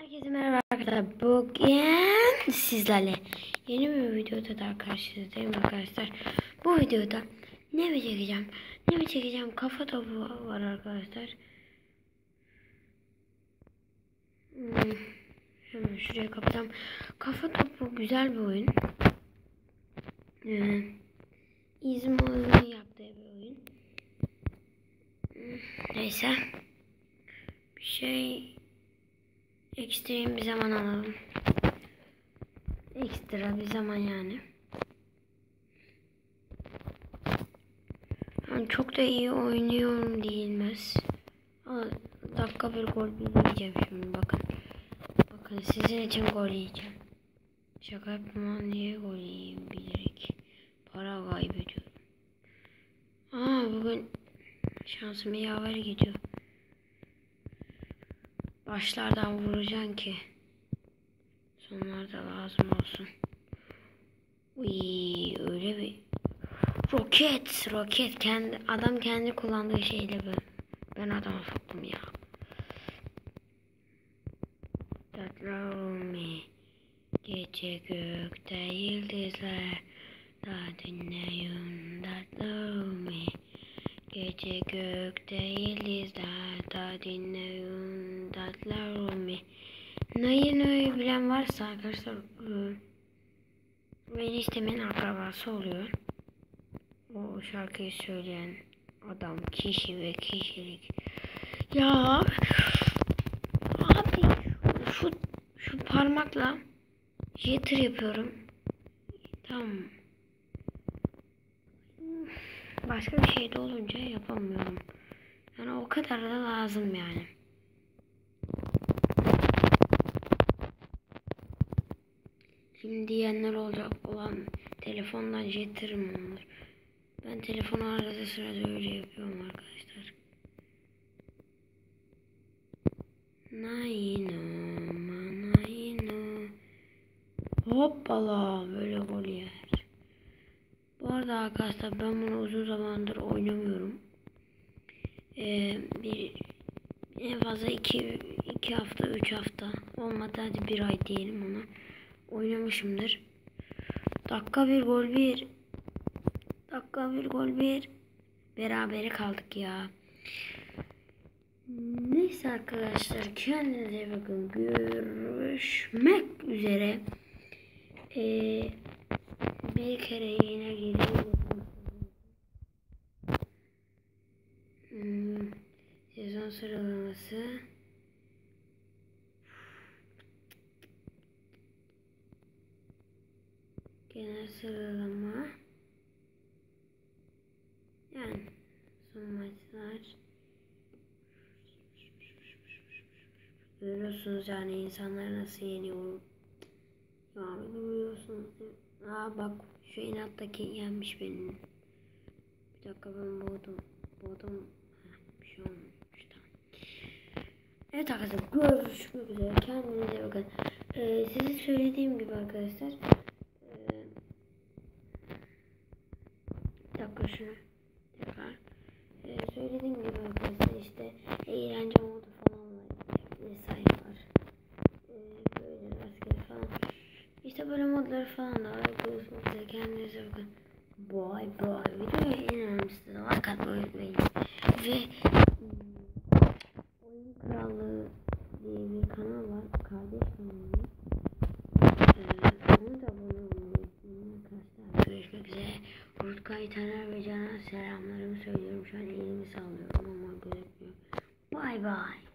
Herkese merhaba arkadaşlar. Bugün sizlerle yeni bir videoda daha karşınızdayım arkadaşlar. Bu videoda ne mi çekeceğim? Ne mi çekeceğim? Kafa topu var arkadaşlar. Hmm, Hemen şuraya kapatacağım. Kafa topu güzel bir oyun. Ee, İzmir'in yaptığı bir oyun. Hmm, Neyse. Bir şey Ekstrem bir zaman alalım. Ekstra bir zaman yani. Yani çok da iyi oynuyorum değilmez. Dakika bir gol yiyeceğim şimdi bakın. Bakın sizin için gol yiyeceğim. Şaka yapma niye gol yiyeyim bilerek. Para kaybediyorum. Aa bugün şansım yaver gidiyor. Başlardan vuracaksın ki sonlarda lazım olsun. Uy, öyle bir roket roket kendi adam kendi kullandığı şeyle ben ben adama soktum ya. Tatlarumi gece gökte yıldızlar da dinleyin tatlarumi Gece gökte yıldızlar da dinleyin tatlar Rumi. Nayı Nayı bilen varsa arkadaşlar e, eniştemin akrabası oluyor. O şarkıyı söyleyen adam kişi ve kişilik. Ya abi şu şu parmakla jitter yapıyorum. Tamam. Başka bir şey de olunca yapamıyorum. Yani o kadar da lazım yani. Şimdi diyenler olacak olan telefondan jitter mi olur? Ben telefonu arada sırada öyle yapıyorum arkadaşlar. Naino, naino. Hoppala. Arkadaşlar ben bunu uzun zamandır oynamıyorum. Ee, bir en fazla iki, iki hafta, üç hafta olmadı hadi bir ay diyelim ona. Oynamışımdır. Dakika bir gol bir. Dakika bir gol bir. Berabere kaldık ya. Neyse arkadaşlar kendinize bakın. Görüşmek üzere. Ee, bir kere sezon sıralaması. Genel sıralama. Yani son maçlar. Görüyorsunuz yani insanlar nasıl yeniyor. Ya görüyorsunuz. Aa bak şu inattaki yenmiş benim. Bir dakika ben boğdum. Boğdum. Bir şey olmuş tamam. Evet arkadaşlar görüşmek üzere. Kendinize bakın. Ee, size söylediğim gibi arkadaşlar. Ee, bir tekrar. Ee, söylediğim gibi arkadaşlar işte eğlence modu falan var. Vesaire var. Ee, böyle rastgele falan. İşte böyle modları falan da var. Görüşmek üzere. Kendinize bakın. Bye bye. Videoya en önemlisi de like unutmayın. Ve hmm, Oyun Krallığı diye bir kanal var. Kardeş kanalı. Ee, onu da abone olmayı arkadaşlar. Görüşmek üzere. Rutkay Taner ve Canan selamlarımı söylüyorum. Şu an elimi sallıyorum ama gözükmüyor. Bye bye.